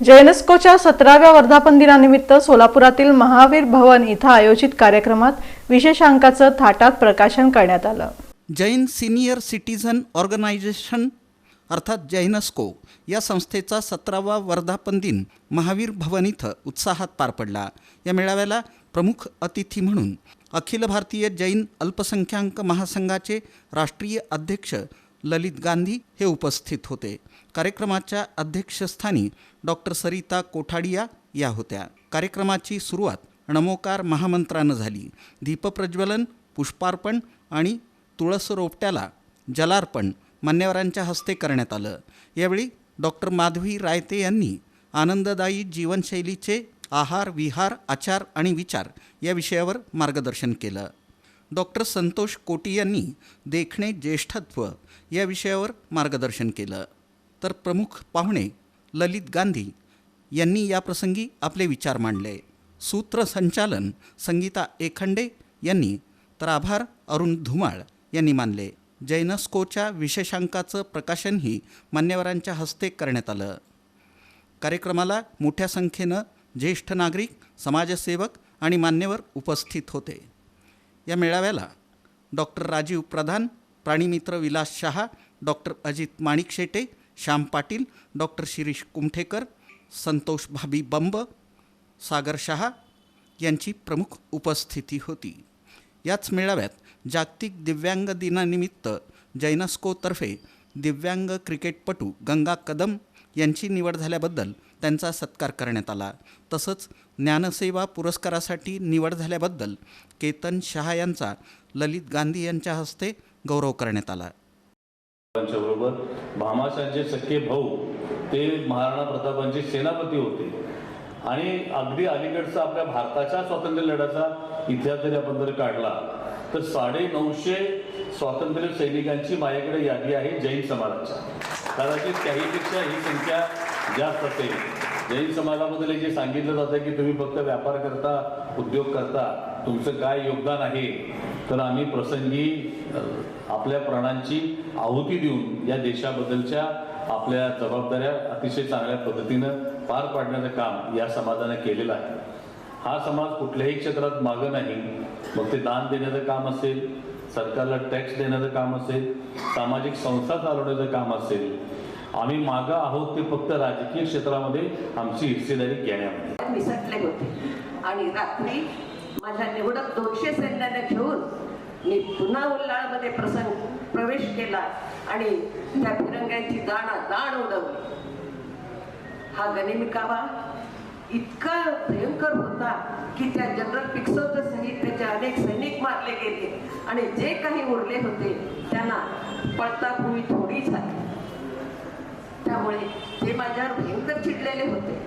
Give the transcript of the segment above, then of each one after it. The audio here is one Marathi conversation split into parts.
जयनस्कोच्या सतराव्या वर्धापन दिनानिमित्त सोलापुरातील महावीर भवन इथं आयोजित कार्यक्रमात विशेषांकाचं थाटात प्रकाशन करण्यात आलं. जैन सिनियर सिटीझन ऑर्गनायझेशन अर्थात जैनस्को या संस्थेचा सतरावा वर्धापन दिन महावीर भवन इथं उत्साहात पार पडला. या मेळाव्याला प्रमुख अतिथी म्हणून अखिल भारतीय जैन अल्पसंख्याक महासंघाचे राष्ट्रीय अध्यक्ष ललित गांधी हे उपस्थित होते. कार्यक्रमाच्या अध्यक्षस्थानी डॉक्टर सरिता कोठाडिया या होत्या. कार्यक्रमाची सुरुवात नमोकार महामंत्रानं झाली. दीपप्रज्वलन पुष्पार्पण आणि तुळस रोपट्याला जलार्पण मान्यवरांच्या हस्ते करण्यात आलं. यावेळी डॉक्टर माधवी रायते यांनी आनंददायी जीवनशैलीचे आहार विहार आचार आणि विचार या विषयावर मार्गदर्शन केलं. डॉक्टर संतोष कोटी यांनी देखणे ज्येष्ठत्व या विषयावर मार्गदर्शन केलं. तर प्रमुख पाहुणे ललित गांधी यांनी याप्रसंगी आपले विचार मांडले. सूत्रसंचालन संगीता एखंडे यांनी तर आभार अरुण धुमाळ यांनी मानले. जैनस्कोच्या विशेषांकाचं प्रकाशनही मान्यवरांच्या हस्ते करण्यात आलं. कार्यक्रमाला मोठ्या संख्येनं ज्येष्ठ नागरिक समाजसेवक आणि मान्यवर उपस्थित होते. या मेळाव्याला डॉक्टर राजीव प्रधान प्राणीमित्र विलास शहा डॉक्टर अजित माणिक शेटे श्याम पाटील डॉक्टर शिरीष कुमठेकर संतोष भाबी बंब सागर शहा यांची प्रमुख उपस्थिती होती. याच मेळाव्यात जागतिक दिव्यांग दिनानिमित्त जैनस्कोतर्फे दिव्यांग क्रिकेटपटू गंगा कदम यांची निवड झाल्याबद्दल त्यांचा सत्कार करण्यात आला. तसंच ज्ञानसेवा पुरस्कारासाठी निवड झाल्याबद्दल केतन शहा यांचा ललित गांधी यांच्या हस्ते गौरव करण्यात आला. बरोबर भामाशांचे सख्खे भाऊ ते महाराणा प्रतापांचे सेनापती होते. आणि अगदी अलीकडचा आपल्या भारताच्या स्वातंत्र्य लढ्याचा इतिहास जरी आपण जर काढला तर साडे नऊशे स्वातंत्र्य सैनिकांची माझ्याकडे यादी आहे जैन समाजाच्या. कदाचित त्याहीपेक्षा ही संख्या जास्त असेल. जैन समाजाबद्दल जे सांगितलं जातं की तुम्ही फक्त व्यापार करता उद्योग करता तुमचं काय योगदान आहे तर आम्ही प्रसंगी आपल्या प्राणांची आहुती देऊन या देशाबद्दलच्या आपल्या जबाबदाऱ्या अतिशय चांगल्या पद्धतीनं पार पाडण्याचं काम या समाजानं केलेलं आहे. हा समाज कुठल्याही क्षेत्रात मागं नाही. मग ते दान देण्याचं काम असेल सरकारला टॅक्स देण्याचं काम असेल सामाजिक संस्था चालवण्याचं काम असेल आम्ही मागं आहोत ते फक्त राजकीय क्षेत्रामध्ये आमची हिस्सेदारी घेण्यामध्ये. निसटले होते. आणि रात्री माझ्या निवडक दोनशे सैन्याने घेऊन मी पुन्हा उल्हाळमध्ये प्रसंग प्रवेश केला आणि त्या फिरंग्यांची दाणा दाण उडवली. हा गनिमी इतका भयंकर होता की त्या जनरल पिक्सोच्या सहित त्याचे अनेक सैनिक मारले गेले. आणि जे काही उरले होते त्यांना पळता भूमी थोडी झाली. त्यामुळे ते माझ्यावर भयंकर चिडलेले होते.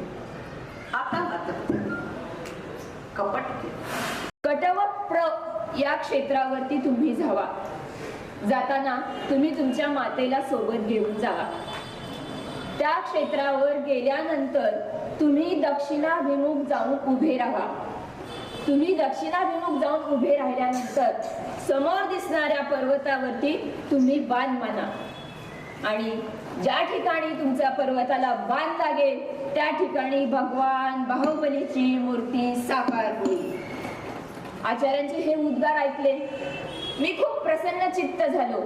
आता मात्र कपट कटव प्र या क्षेत्रावरती तुम्ही जावा. जाताना तुम्ही तुमच्या मातेला सोबत घेऊन जावा. त्या क्षेत्रावर गेल्यानंतर तुम्ही दक्षिणाभिमुख जाऊन उभे राहा. तुम्ही दक्षिणाभिमुख जाऊन उभे राहिल्यानंतर समोर दिसणाऱ्या पर्वतावरती तुम्ही बाण माना. आणि ज्या ठिकाणी तुमच्या पर्वताला बाण लागेल त्या ठिकाणी भगवान बाहुबलीची मूर्ती साकार होईल. आचार्यांचे हे उद्गार ऐकले. मी खूप प्रसन्न चित्त झालो.